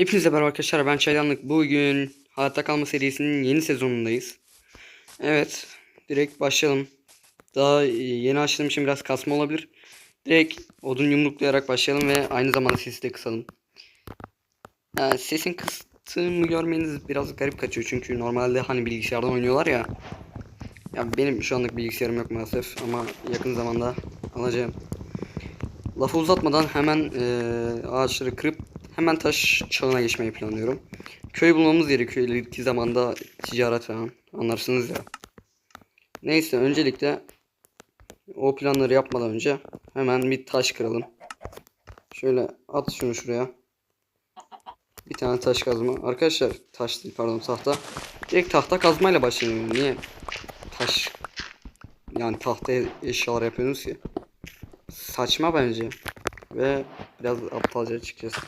Hepinize merhaba arkadaşlar ben Çaydanlık. Bugün Hayatta Kalma serisinin yeni sezonundayız. Evet direkt başlayalım. Daha yeni açtığım için biraz kasma olabilir. Direkt odun yumruklayarak başlayalım ve aynı zamanda sesi de kısalım. Yani sesin kıstığımı görmeniz biraz garip kaçıyor çünkü normalde hani bilgisayardan oynuyorlar ya. Ya benim şu anlık bilgisayarım yok maalesef ama yakın zamanda alacağım. Lafı uzatmadan hemen e, ağaçları kırıp hemen taş çağına geçmeyi planlıyorum. Köy bulmamız gerekiyor ileriki zamanda ticaret falan anlarsınız ya. Neyse öncelikle o planları yapmadan önce hemen bir taş kıralım. Şöyle at şunu şuraya. Bir tane taş kazma. Arkadaşlar taş değil pardon tahta. Direkt tahta kazmayla başlayalım. Niye taş yani tahta eşyalar yapıyorsunuz ki? Saçma bence. Ve biraz aptalca açıkçası.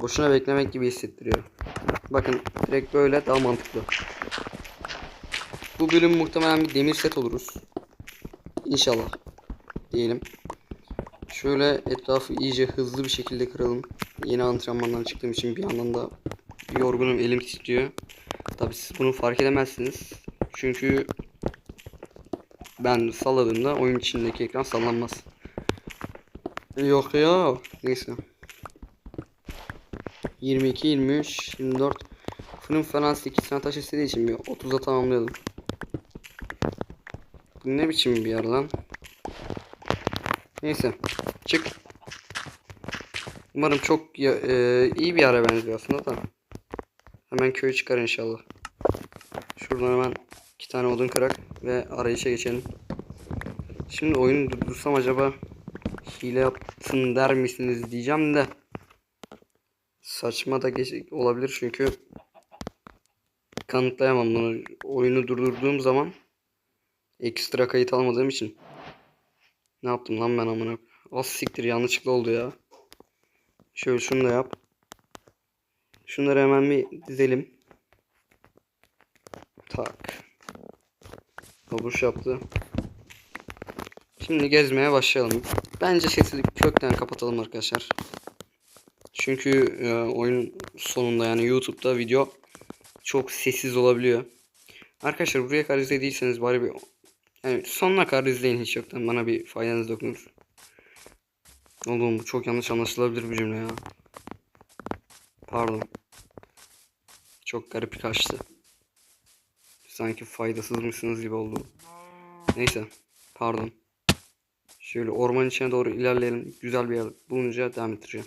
Boşuna beklemek gibi hissettiriyor. Bakın direkt böyle daha mantıklı. Bu bölüm muhtemelen bir demir set oluruz. İnşallah. Diyelim. Şöyle etrafı iyice hızlı bir şekilde kıralım. Yeni antrenmandan çıktığım için bir yandan da yorgunum elim titriyor. Tabi siz bunu fark edemezsiniz. Çünkü ben salladığımda oyun içindeki ekran sallanmaz. Yok ya. Neyse. 22, 23, 24. Fırın falan 8 tane taş istediği için bir 30'a tamamlayalım. Bu ne biçim bir yer lan? Neyse. Çık. Umarım çok ya- e, iyi bir yere benziyor aslında da. Hemen köy çıkar inşallah. Şuradan hemen iki tane odun kırak ve arayışa geçelim. Şimdi oyunu durdursam acaba hile yaptın der misiniz diyeceğim de saçma da geç- olabilir çünkü kanıtlayamam bunu. Oyunu durdurduğum zaman ekstra kayıt almadığım için. Ne yaptım lan ben amına? Az siktir yanlışlıkla oldu ya. Şöyle şunu da yap. Şunları hemen bir dizelim. Tak. Babuş yaptı. Şimdi gezmeye başlayalım. Bence sesi kökten kapatalım arkadaşlar. Çünkü e, oyun sonunda yani YouTube'da video çok sessiz olabiliyor. Arkadaşlar buraya kadar izlediyseniz bari bir yani sonuna kadar izleyin hiç yoktan bana bir faydanız dokunur. Oğlum bu çok yanlış anlaşılabilir bir cümle ya. Pardon. Çok garip kaçtı. Sanki faydasızmışsınız gibi oldu. Neyse. Pardon. Şöyle orman içine doğru ilerleyelim. Güzel bir yer bulunca devam ettireceğim.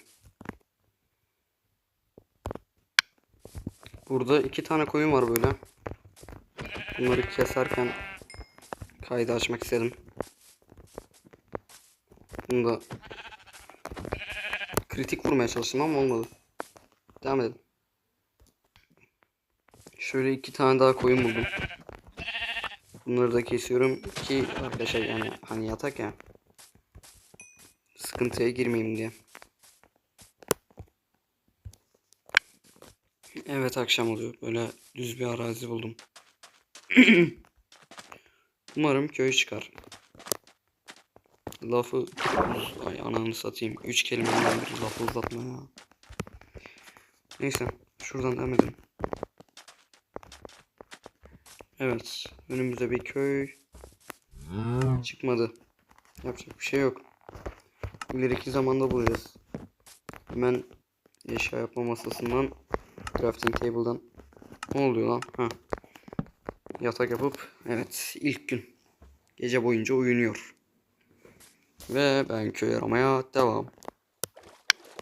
Burada iki tane koyun var böyle. Bunları keserken kaydı açmak istedim. Bunu da kritik vurmaya çalıştım ama olmadı. Devam edelim. Şöyle iki tane daha koyun buldum. Bunları da kesiyorum ki arkadaşlar yani hani yatak ya. Sıkıntıya girmeyeyim diye. Evet akşam oluyor. Böyle düz bir arazi buldum. Umarım köy çıkar. Lafı ay ananı satayım. Üç kelimeden bir lafı uzatma ya. Neyse şuradan devam edelim. Evet önümüzde bir köy çıkmadı. Yapacak bir şey yok. İleriki zamanda bulacağız. Hemen eşya yapma masasından crafting table'dan ne oluyor lan? Ha. Yatak yapıp evet ilk gün gece boyunca uyunuyor. Ve ben köy aramaya devam.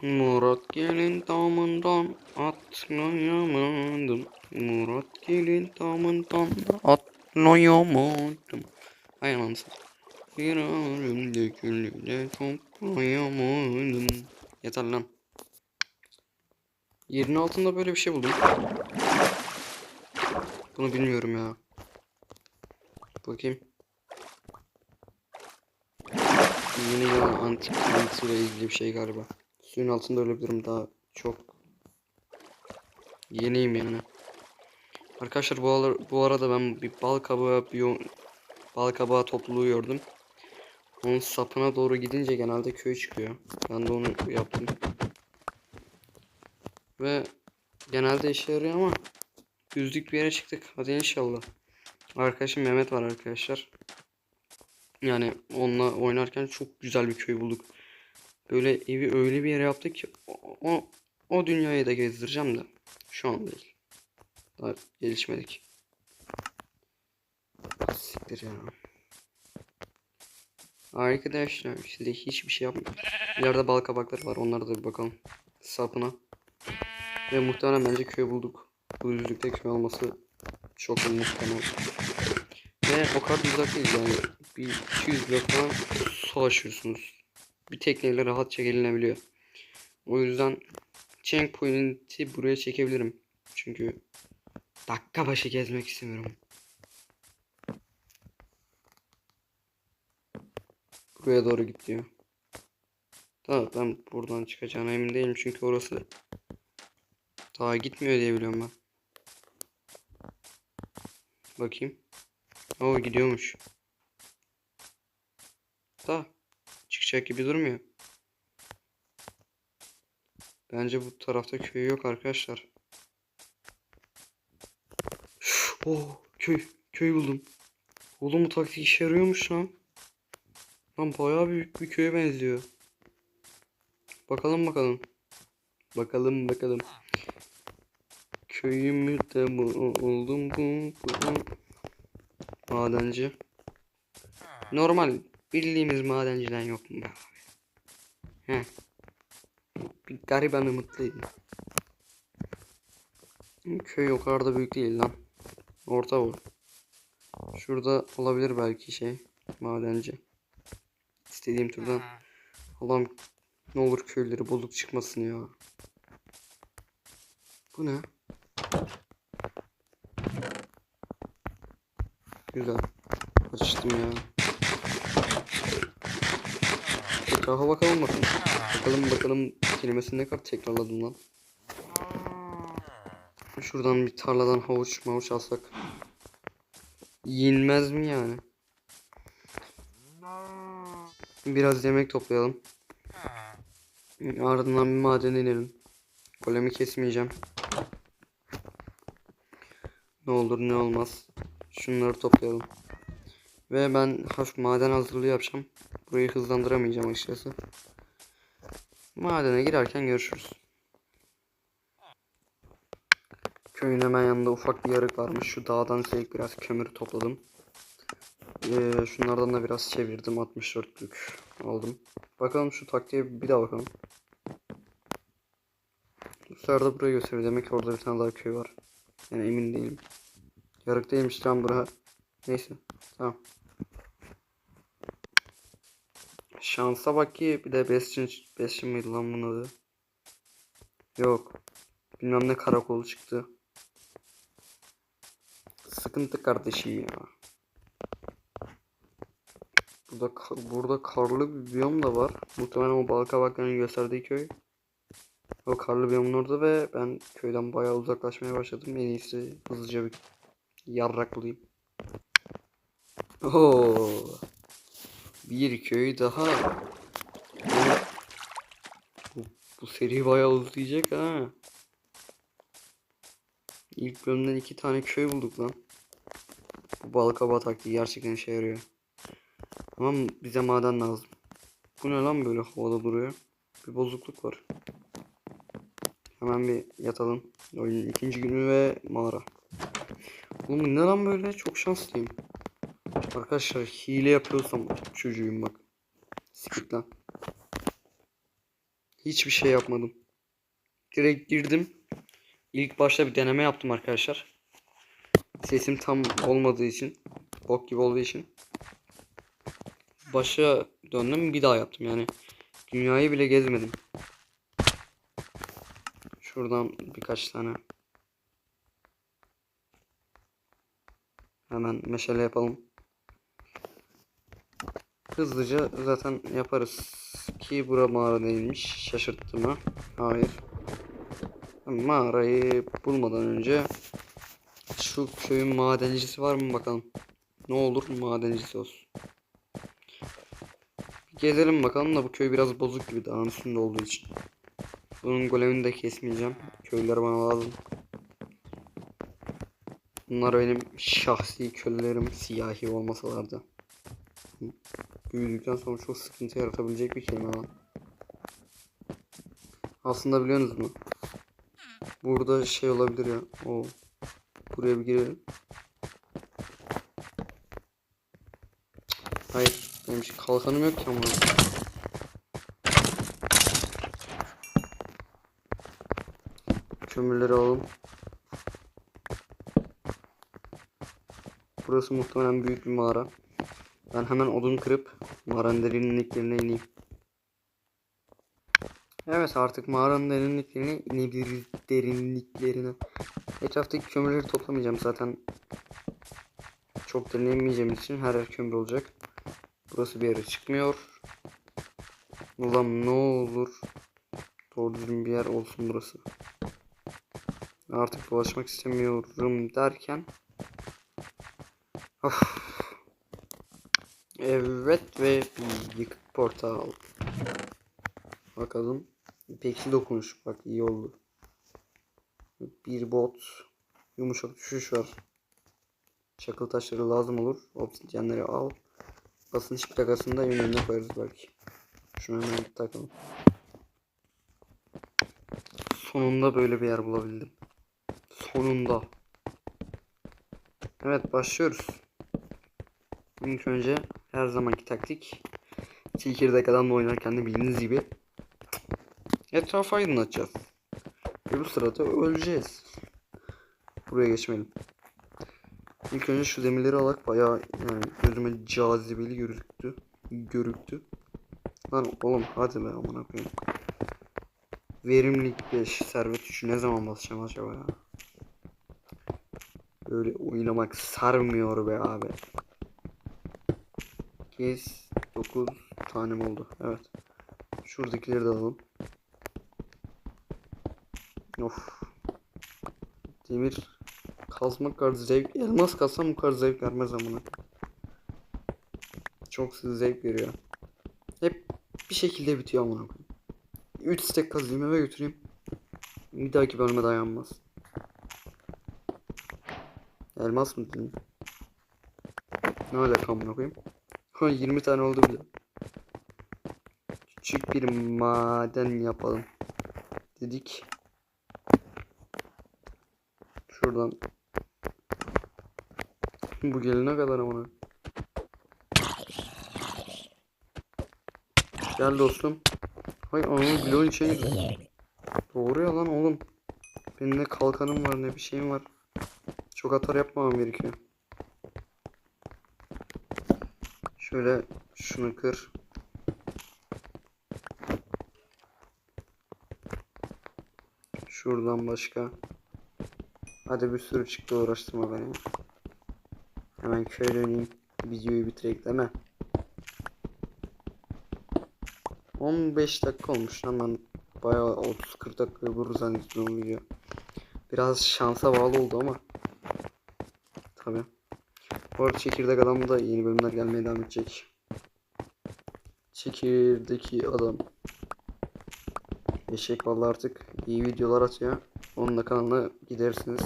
Murat gelin damından atlayamadım. Murat gelin damından atlayamadım. Hay anam Bir ağrımda külü de toplayamadım. Yeter lan. Yerin altında böyle bir şey buldum. Bunu bilmiyorum ya. Bakayım. Yeni gelen antik ile ilgili bir şey galiba. Suyun altında ölebilirim daha çok. Yeniyim yani. Arkadaşlar bu, ara, bu arada ben bir bal kabağı bir bal kabağı topluluğu gördüm. Onun sapına doğru gidince genelde köy çıkıyor. Ben de onu yaptım. Ve genelde işe yarıyor ama düzlük bir yere çıktık. Hadi inşallah. Arkadaşım Mehmet var arkadaşlar. Yani onunla oynarken çok güzel bir köy bulduk. Böyle evi öyle bir yere yaptık ki o, o, dünyayı da gezdireceğim de şu an değil. Daha gelişmedik. Siktir ya. Arkadaşlar size hiçbir şey yapmıyor. İleride bal kabakları var onlara da bir bakalım. Sapına. Ve muhtemelen bence köy bulduk. Bu düzlükte köy olması çok muhtemel. Ve o kadar da uzak değil yani. Bir 200 blok falan. Bir tekneyle rahatça gelinebiliyor. O yüzden checkpoint'i buraya çekebilirim. Çünkü dakika başı gezmek istemiyorum. Buraya doğru git diyor. Tamam ben buradan çıkacağına emin değilim çünkü orası daha gitmiyor diye biliyorum ben. Bakayım. Oo gidiyormuş. Da çıkacak gibi durmuyor. Bence bu tarafta köy yok arkadaşlar. Oh köy. Köy buldum. Oğlum bu taktik işe yarıyormuş lan. Lan bayağı büyük bir köye benziyor. Bakalım bakalım. Bakalım bakalım. Köyümü de bu oldum bu, bu. Madenci. Normal bildiğimiz madenciden yok mu be abi? He. Bir garibanı mutluydu. Köy o kadar da büyük değil lan. Orta bu. Şurada olabilir belki şey. Madenci. İstediğim türden. Allah'ım ne olur köyleri bozuk çıkmasın ya. Bu ne? Güzel. Açtım ya. Etrafa bakalım bakalım. Bakalım bakalım kelimesini ne kadar tekrarladım lan. Şuradan bir tarladan havuç mavuç alsak. Yenmez mi yani? Biraz yemek toplayalım. Ardından bir maden inelim. Golemi kesmeyeceğim. Ne olur ne olmaz. Şunları toplayalım. Ve ben hafif maden hazırlığı yapacağım. Burayı hızlandıramayacağım açıkçası. Madene girerken görüşürüz. Köyün hemen yanında ufak bir yarık varmış. Şu dağdan üstelik biraz kömür topladım. Ee, şunlardan da biraz çevirdim. 64'lük aldım. Bakalım şu taktiğe bir daha bakalım. Bu sefer de burayı gösteriyor. Demek ki orada bir tane daha köy var. Yani emin değilim. Yarık değilmiş tam bura. Neyse. Tamam. Şansa bak ki bir de Bastion, Bastion mıydı lan bunun adı? Yok. Bilmem ne karakolu çıktı. Sıkıntı kardeşim ya. Burada burada karlı bir biyom da var. Muhtemelen o Balkabakların gösterdiği köy. O karlı biyomun orada ve ben köyden bayağı uzaklaşmaya başladım. En iyisi hızlıca bir yarrak bulayım. Oo. Bir köy daha. Bu, bu seri bayağı uzayacak ha. İlk bölümden iki tane köy bulduk lan. Bu balkaba taktiği gerçekten işe yarıyor. Ama bize maden lazım. Bu ne lan böyle havada duruyor? Bir bozukluk var. Hemen bir yatalım. Oyunun ikinci günü ve mağara. Oğlum ne lan böyle? Çok şanslıyım. Arkadaşlar hile yapıyorsam çocuğum bak. Sikik lan. Hiçbir şey yapmadım. Direkt girdim. İlk başta bir deneme yaptım arkadaşlar. Sesim tam olmadığı için. Bok gibi olduğu için. Başa döndüm bir daha yaptım yani. Dünyayı bile gezmedim. Şuradan birkaç tane. Hemen meşale yapalım. Hızlıca zaten yaparız. Ki bura mağara değilmiş. Şaşırttı mı? Hayır. Mağarayı bulmadan önce şu köyün madencisi var mı bakalım. Ne olur madencisi olsun. Gezelim bakalım da bu köy biraz bozuk gibi dağın üstünde olduğu için. Bunun golemini de kesmeyeceğim. Köylüler bana lazım. Bunlar benim şahsi kölelerim siyahi olmasalardı. Büyüdükten sonra çok sıkıntı yaratabilecek bir kelime lan. Aslında biliyorsunuz mu? Burada şey olabilir ya. O buraya bir girelim. Hayır, benim hiç kalkanım yok ki ama. Kömürleri alalım. Burası muhtemelen büyük bir mağara. Ben hemen odun kırıp mağaranın derinliklerine ineyim. Evet artık mağaranın derinliklerine inebiliriz derinliklerine. Etraftaki kömürleri toplamayacağım zaten. Çok derine inmeyeceğimiz için her yer kömür olacak. Burası bir yere çıkmıyor. Ulan ne olur. Doğru düzgün bir yer olsun burası. Artık dolaşmak istemiyorum derken. Of. Evet ve bir yıkık portal. Bakalım. İpeksi dokunuş. Bak iyi oldu. Bir bot. Yumuşak düşüş var. Çakıl taşları lazım olur. Obsidyenleri al. Basınç plakasını da önüne koyarız belki. Şunu hemen takalım. Sonunda böyle bir yer bulabildim. Sonunda. Evet başlıyoruz. İlk önce her zamanki taktik. Çekirdek adamla oynarken de bildiğiniz gibi etrafı aydınlatacağız. Ve bu sırada öleceğiz. Buraya geçmeyelim. İlk önce şu demirleri alak bayağı yani gözüme cazibeli görüktü. Görüktü. Lan oğlum hadi be amına koyayım. Verimlilik 5, servet 3'ü ne zaman basacağım acaba ya? Böyle oynamak sarmıyor be abi. 8, 9 tanem oldu. Evet. Şuradakileri de alalım. Of. Demir kazmak kadar zevk. Elmas kazsam bu kadar zevk vermez amına. Çok zevk veriyor. Hep bir şekilde bitiyor amına koyayım. 3 stack kazayım eve götüreyim. Bir dahaki bölüme dayanmaz. Elmas mı dedim? Ne alaka amına koyayım? Ha 20 tane oldu bile. Küçük bir maden yapalım. Dedik. Şuradan. Bu gelene kadar amına. Gel dostum. Hay ananı bloğun şey. Doğru ya lan oğlum. Benim ne kalkanım var ne bir şeyim var. Çok atar yapmamam gerekiyor. Şöyle şunu kır. Şuradan başka. Hadi bir sürü çıktı uğraştırma beni. Hemen köye döneyim. Videoyu bitirek mi? 15 dakika olmuş lan ben bayağı 30-40 dakika vurur zannediyorum video. Biraz şansa bağlı oldu ama. Tabi. Bu arada Çekirdek Adam'da yeni bölümler gelmeye devam edecek. Çekirdeki Adam. Eşek vallahi artık iyi videolar atıyor. Onun da kanalına gidersiniz.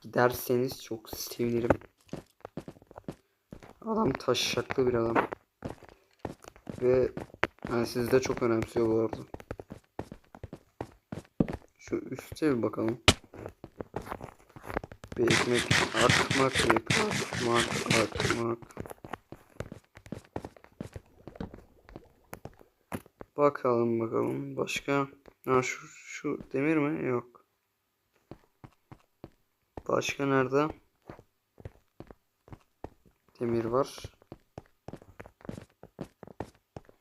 Giderseniz çok sevinirim. Adam taşşaklı bir adam. Ve yani sizi de çok önemsiyor bu arada. Şu üstte bir bakalım. Bir ekmek atmak, atmak, atmak. Bakalım bakalım başka. Ha şu şu demir mi? Yok. Başka nerede? Demir var.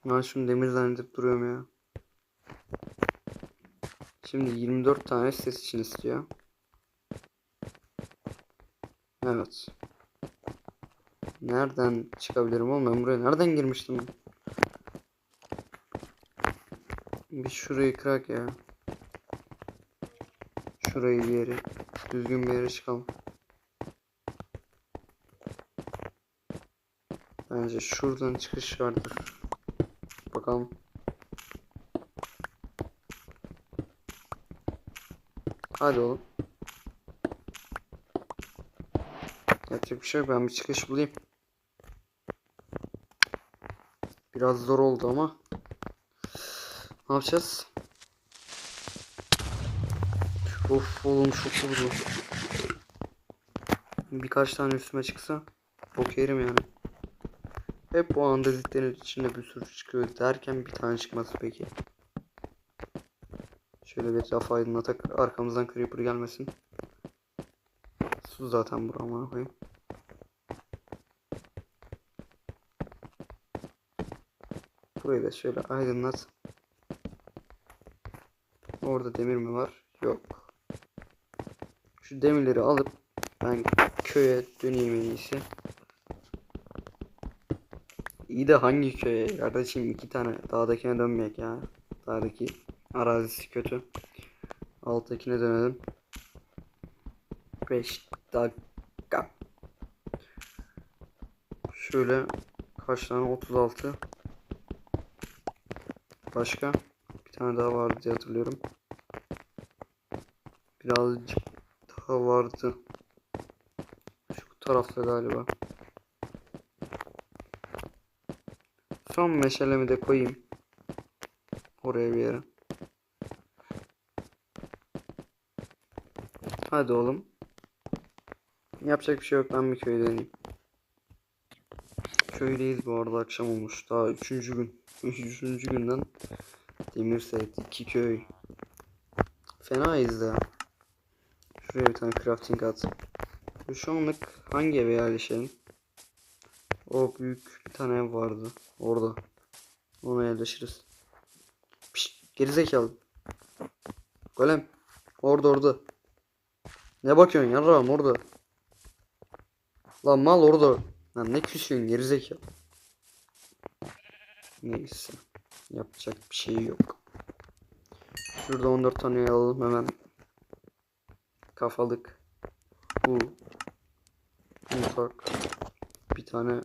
Ben şunu demir zannedip duruyorum ya. Şimdi 24 tane ses için istiyor. Evet. Nereden çıkabilirim oğlum ben buraya nereden girmiştim? Bir şurayı kırak ya. Şurayı bir yere. Düzgün bir yere çıkalım. Bence şuradan çıkış vardır. Bakalım. Hadi oğlum. Yapacak şey yok. Ben bir çıkış bulayım. Biraz zor oldu ama. Ne yapacağız? Of oğlum çok vurdu. Birkaç tane üstüme çıksa bok yerim yani. Hep bu andezitlerin içinde bir sürü çıkıyor derken bir tane çıkması peki. Şöyle bir etrafı aydınlatak arkamızdan creeper gelmesin. Su zaten burama koyayım. Burayı da şöyle aydınlat. Orada demir mi var? Yok. Şu demirleri alıp ben köye döneyim en iyisi. İyi de hangi köye? Kardeşim iki tane dağdakine dönmeyek ya. Dağdaki arazisi kötü. Alttakine dönelim. 5 dakika. Şöyle kaç tane 36. Başka bir tane daha vardı diye hatırlıyorum. Birazcık daha vardı. Şu tarafta galiba. Son meşalemi de koyayım. Oraya bir yere. Hadi oğlum. Yapacak bir şey yok. Ben bir köye döneyim. Köydeyiz bu arada akşam olmuş. Daha üçüncü gün. Üçüncü günden Demir set, iki köy. Fenayız da. Şuraya bir tane crafting at. Şu anlık hangi eve yerleşelim? O büyük bir tane ev vardı. Orada. Ona yerleşiriz. Piş, gerizekalı. Golem. Orada orada. Ne bakıyorsun yarrağım orada. Lan mal orada. Lan ne küsüyorsun gerizekalı. Neyse. Yapacak bir şey yok. Şurada 14 tane alalım hemen. Kafalık. Bu. Mutfak. Bir tane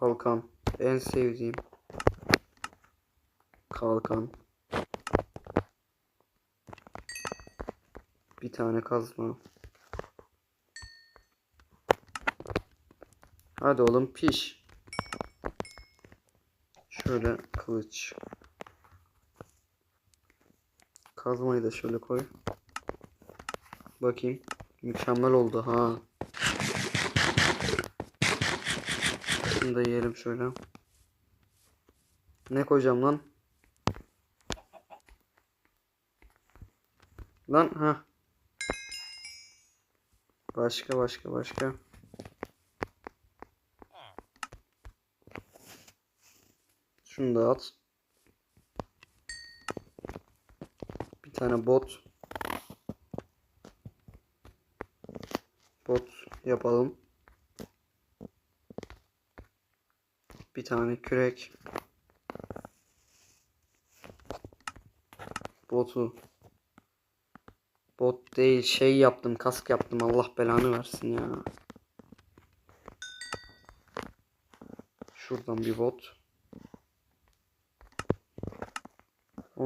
kalkan. En sevdiğim kalkan. Bir tane kazma. Hadi oğlum piş. Şöyle kılıç. Kazmayı da şöyle koy. Bakayım. Mükemmel oldu ha. Şunu da yiyelim şöyle. Ne koyacağım lan? Lan ha. Başka başka başka. Şunu da at. Bir tane bot. Bot yapalım. Bir tane kürek. Botu. Bot değil şey yaptım kask yaptım Allah belanı versin ya. Şuradan bir bot.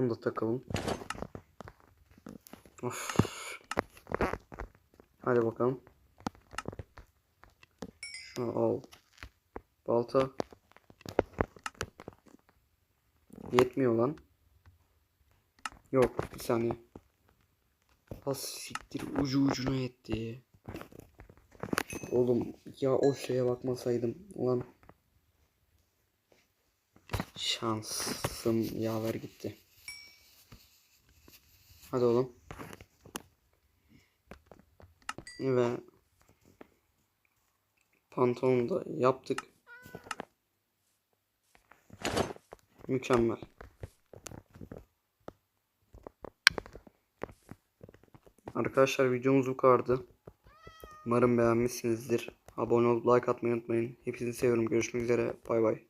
Onu da takalım. Of. Hadi bakalım. Şunu al. Balta. Yetmiyor lan. Yok bir saniye. Has siktir ucu ucuna yetti. Oğlum ya o şeye bakmasaydım ulan. Şansım yaver gitti. Hadi oğlum. Ve pantolonu da yaptık. Mükemmel. Arkadaşlar videomuz bu kadardı. Umarım beğenmişsinizdir. Abone olup like atmayı unutmayın. Hepinizi seviyorum. Görüşmek üzere. Bay bay.